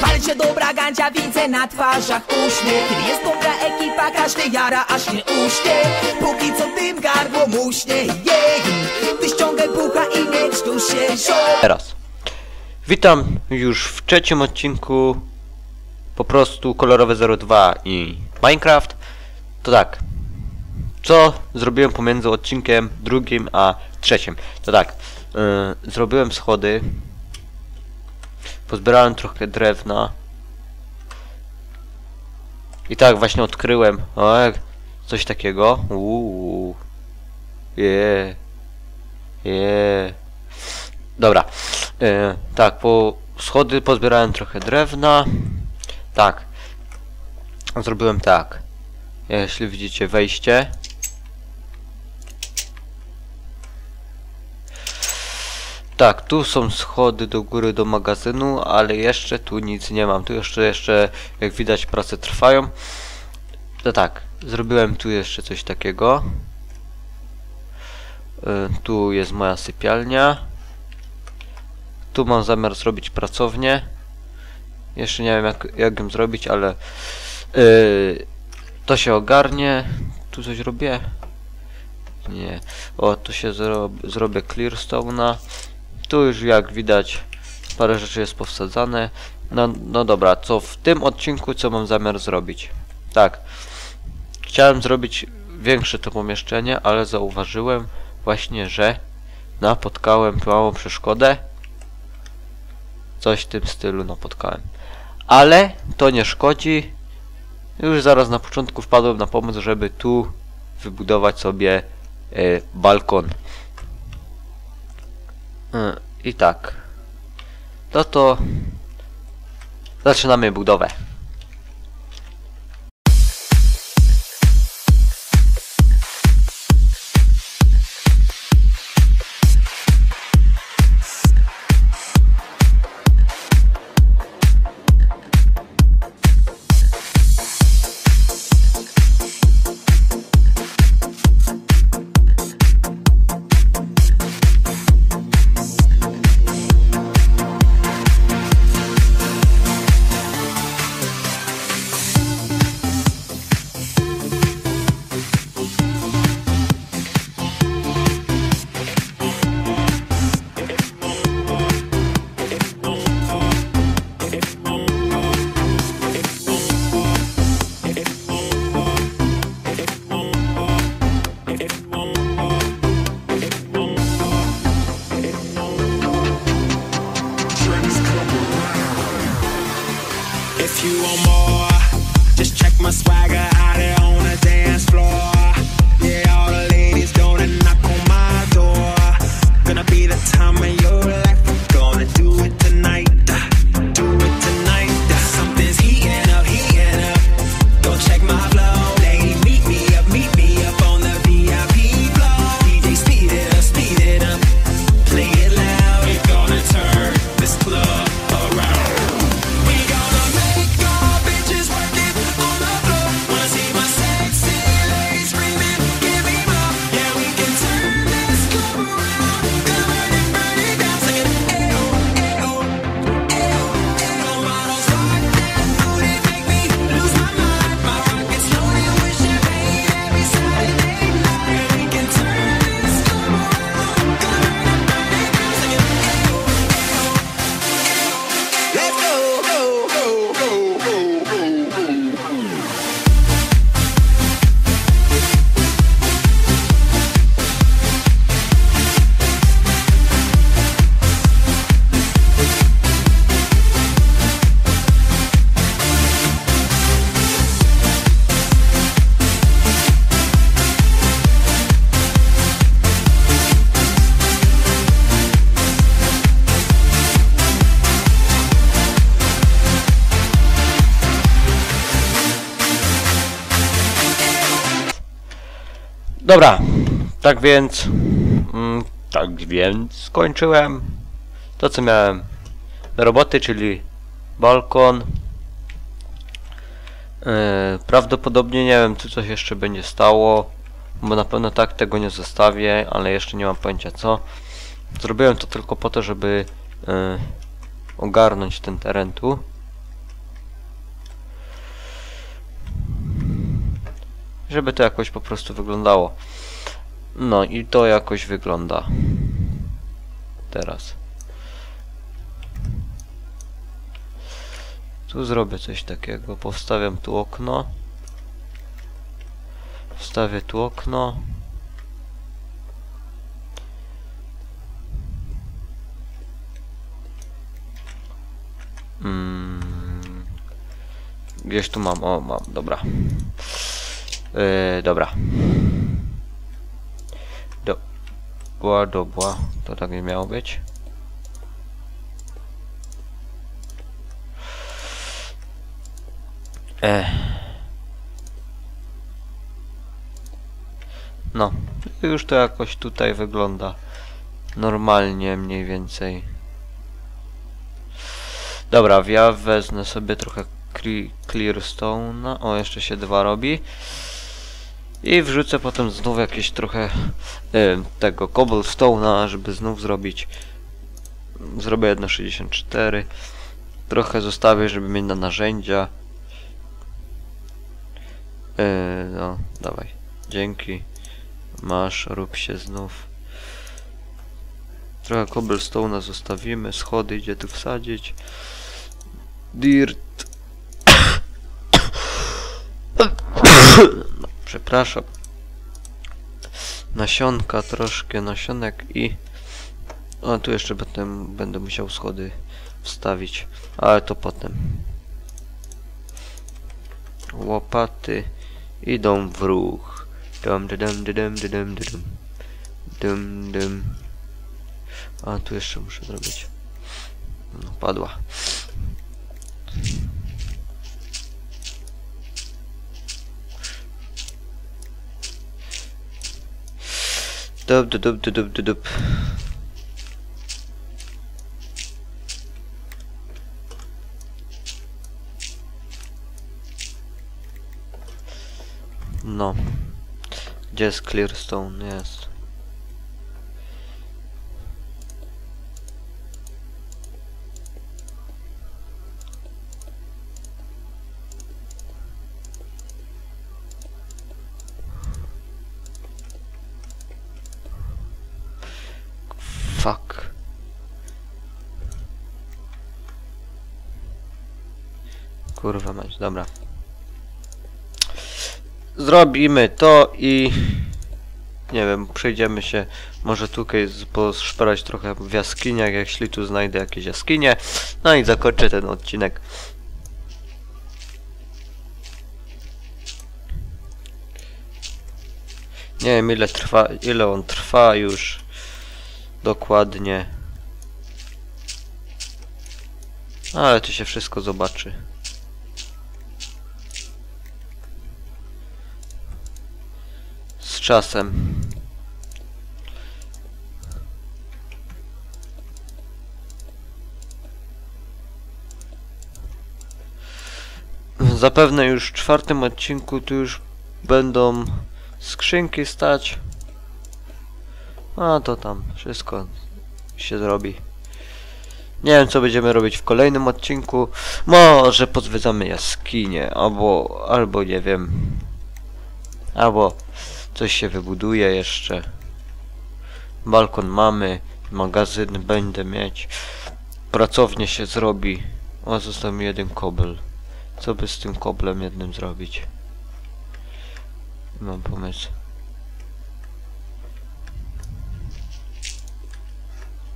Walcie dobra gandzia, widzę na twarzach uśmiech jest dobra ekipa, każdy jara, aż nie uśnie Póki co tym gardło muśnie, jej Ty ściągaj bucha i mieć tu się Teraz. Witam już w trzecim odcinku po prostu kolorowe 02 i Minecraft. To tak. Co zrobiłem pomiędzy odcinkiem drugim a trzecim? To tak. Yy, zrobiłem schody. Pozbierałem trochę drewna. I tak właśnie odkryłem. O, coś takiego. Uuu. Yeah. Dobra. E, tak, po schody pozbierałem trochę drewna. Tak. Zrobiłem tak. Jeśli widzicie wejście. Tak, tu są schody do góry do magazynu, ale jeszcze tu nic nie mam. Tu jeszcze, jeszcze jak widać prace trwają. To tak, zrobiłem tu jeszcze coś takiego. E, tu jest moja sypialnia. Tu mam zamiar zrobić pracownię. Jeszcze nie wiem jak, jak ją zrobić, ale yy, to się ogarnie. Tu coś robię? Nie. O, tu się zro zrobię clearstone'a. Tu już jak widać parę rzeczy jest powsadzane. No, no dobra, co w tym odcinku co mam zamiar zrobić? Tak. Chciałem zrobić większe to pomieszczenie, ale zauważyłem właśnie, że napotkałem małą przeszkodę Coś w tym stylu napotkałem. Ale to nie szkodzi. Już zaraz na początku wpadłem na pomysł, żeby tu wybudować sobie e, balkon. E, I tak. No to zaczynamy budowę. Dobra, tak więc, mm, tak więc skończyłem to co miałem do roboty, czyli balkon. Yy, prawdopodobnie nie wiem, czy coś jeszcze będzie stało, bo na pewno tak tego nie zostawię, ale jeszcze nie mam pojęcia co. Zrobiłem to tylko po to, żeby yy, ogarnąć ten teren tu. Żeby to jakoś po prostu wyglądało. No i to jakoś wygląda. Teraz. Tu zrobię coś takiego. Powstawiam tu okno. Wstawię tu okno. Mm. Gdzieś tu mam, o mam, dobra. Yy, dobra. Dobra, dobra. To tak nie miało być. E. No, już to jakoś tutaj wygląda normalnie mniej więcej. Dobra, ja wezmę sobie trochę clearstone'a. O, jeszcze się dwa robi. I wrzucę potem znów jakieś trochę e, tego cobblestone'a, żeby znów zrobić. Zrobię 1,64. Trochę zostawię, żeby mieć na narzędzia. E, no, dawaj. Dzięki. Masz, rób się znów. Trochę cobblestone'a zostawimy. Schody idzie tu wsadzić. Dirt. przepraszam. Nasionka, troszkę nasionek i... O, tu jeszcze potem będę musiał schody wstawić, ale to potem. Łopaty idą w ruch. Dum, dum, dum, dum, dum, dum, dum. A, tu jeszcze muszę zrobić. No, padła. Дуб, дуб, дуб, дуб, дуб, дуб. No. Just clear stone, yes. Fuck. Kurwa mać, dobra. Zrobimy to i... Nie wiem, przejdziemy się może tutaj poszperać trochę w jaskiniach, jeśli tu znajdę jakieś jaskinie. No i zakończę ten odcinek. Nie wiem ile trwa, ile on trwa już. Dokładnie. Ale to się wszystko zobaczy. Z czasem. Zapewne już w czwartym odcinku tu już będą skrzynki stać. A to tam wszystko się zrobi. Nie wiem co będziemy robić w kolejnym odcinku. Może pozwiedzamy jaskinie, albo, albo nie wiem. Albo coś się wybuduje jeszcze. Balkon mamy, magazyn będę mieć. Pracownię się zrobi. O, został mi jeden kobel. Co by z tym koblem jednym zrobić? Mam pomysł.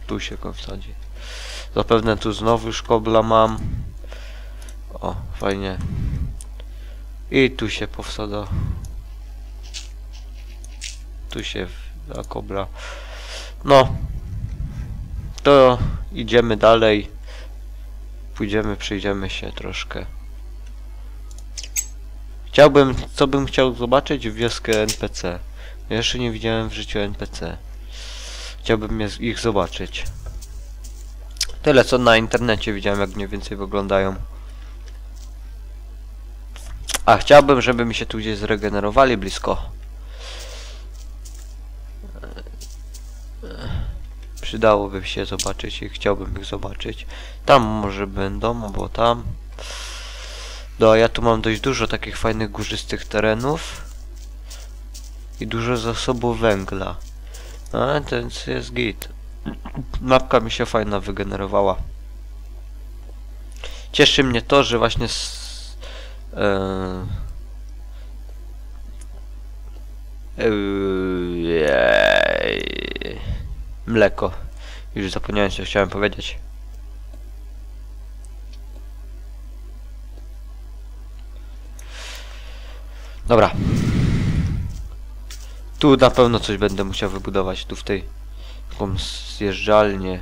Tu się go wsadzi. Zapewne tu znowu już kobla mam. O, fajnie. I tu się powsada. Tu się da kobla. No. To idziemy dalej. Pójdziemy, przejdziemy się troszkę. Chciałbym, co bym chciał zobaczyć? Wioskę NPC. Jeszcze nie widziałem w życiu NPC. Chciałbym ich zobaczyć. Tyle co na internecie widziałem, jak mniej więcej wyglądają. A chciałbym, żeby mi się tu gdzieś zregenerowali blisko. Przydałoby się zobaczyć i chciałbym ich zobaczyć. Tam może będą, albo tam. No, ja tu mam dość dużo takich fajnych górzystych terenów. i dużo zasobów węgla. A, ten jest git. Mapka mi się fajna wygenerowała. Cieszy mnie to, że właśnie s, e, Ej, Mleko. Już zapomniałem co chciałem powiedzieć. Tu na pewno coś będę musiał wybudować. Tu w tej taką zjeżdżalnię.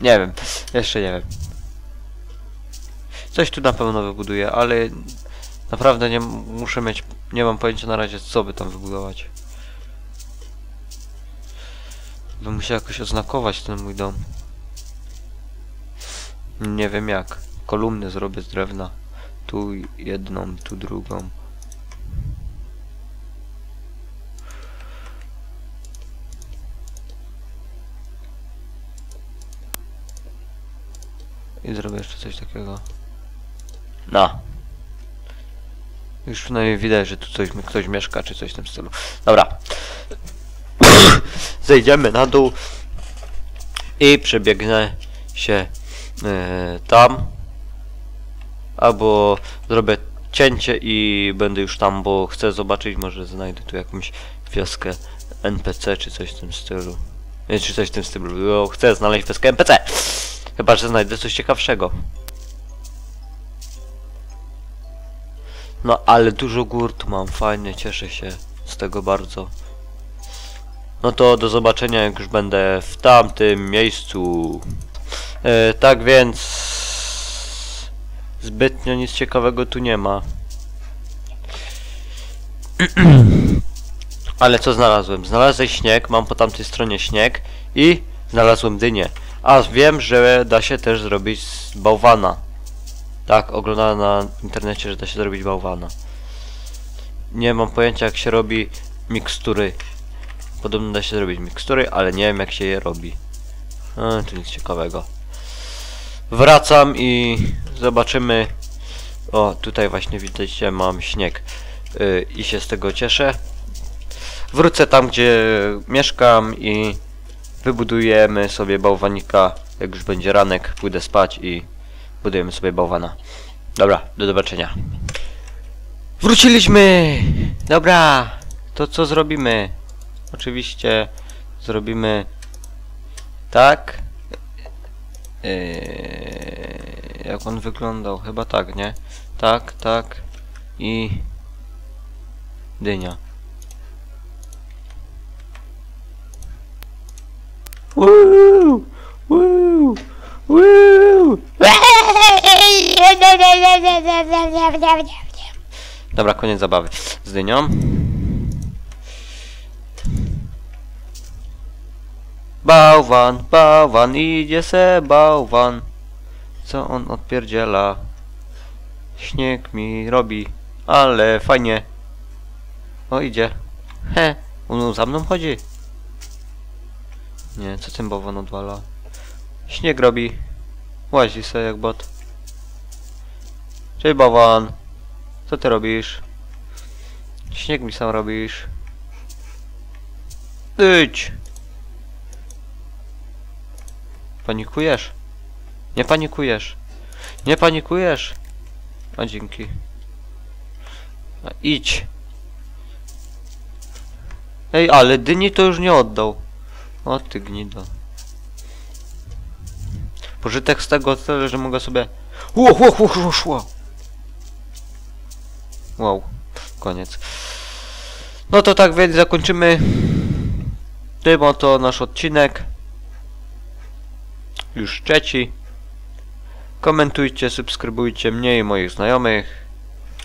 Nie wiem. Jeszcze nie wiem. Coś tu na pewno wybuduję, ale Naprawdę nie muszę mieć, nie mam pojęcia na razie co by tam wybudować. Bym musiał jakoś oznakować ten mój dom. Nie wiem jak. Kolumny zrobię z drewna. Tu jedną, tu drugą. I zrobię jeszcze coś takiego. No. Już przynajmniej widać, że tu coś, ktoś mieszka, czy coś w tym stylu. Dobra. Zejdziemy na dół i przebiegnę się e, tam. Albo zrobię cięcie i będę już tam, bo chcę zobaczyć, może znajdę tu jakąś wioskę NPC, czy coś w tym stylu. Nie, czy coś w tym stylu. Bo chcę znaleźć wioskę NPC. Chyba, że znajdę coś ciekawszego. No ale dużo gór tu mam, fajnie, cieszę się z tego bardzo. No to do zobaczenia jak już będę w tamtym miejscu. E, tak więc zbytnio nic ciekawego tu nie ma. Ale co znalazłem? Znalazłem śnieg, mam po tamtej stronie śnieg i znalazłem dynię. A wiem, że da się też zrobić z bałwana. Tak, oglądałem na internecie, że da się zrobić bałwana. Nie mam pojęcia jak się robi mikstury. Podobno da się zrobić mikstury, ale nie wiem jak się je robi. A, to nic ciekawego. Wracam i zobaczymy. O, tutaj właśnie widzicie, mam śnieg. Yy, I się z tego cieszę. Wrócę tam, gdzie mieszkam i wybudujemy sobie bałwanika. Jak już będzie ranek, pójdę spać i budujemy sobie bałwana. Dobra, do zobaczenia. Wróciliśmy! Dobra, to co zrobimy? Oczywiście zrobimy tak. Yy, jak on wyglądał? Chyba tak, nie? Tak, tak i dynia. Woo! Woo! Woo! Dobra, koniec zabawy z dynią. Bałwan, bałwan, idzie se bałwan. Co on odpierdziela? Śnieg mi robi, ale fajnie. O, idzie. He, on za mną chodzi. Nie, co ten bałwan odwala? Śnieg robi. Łazi se jak bot. Cześć bałwan. Co ty robisz? Śnieg mi sam robisz. Idź! Panikujesz? Nie panikujesz. Nie panikujesz. A dzięki. A, idź. Ej, ale dyni to już nie oddał. O ty gnido. Pożytek z tego tyle, że mogę sobie... Ło, ło, ło, ło, szło. Wow, koniec. No to tak więc zakończymy tym oto nasz odcinek. Już trzeci. Komentujcie, subskrybujcie mnie i moich znajomych.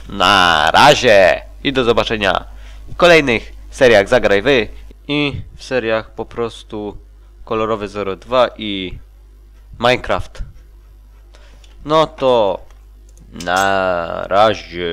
Na razie i do zobaczenia w kolejnych seriach Zagraj Wy i w seriach po prostu Kolorowy 02 i Minecraft. No to na razie.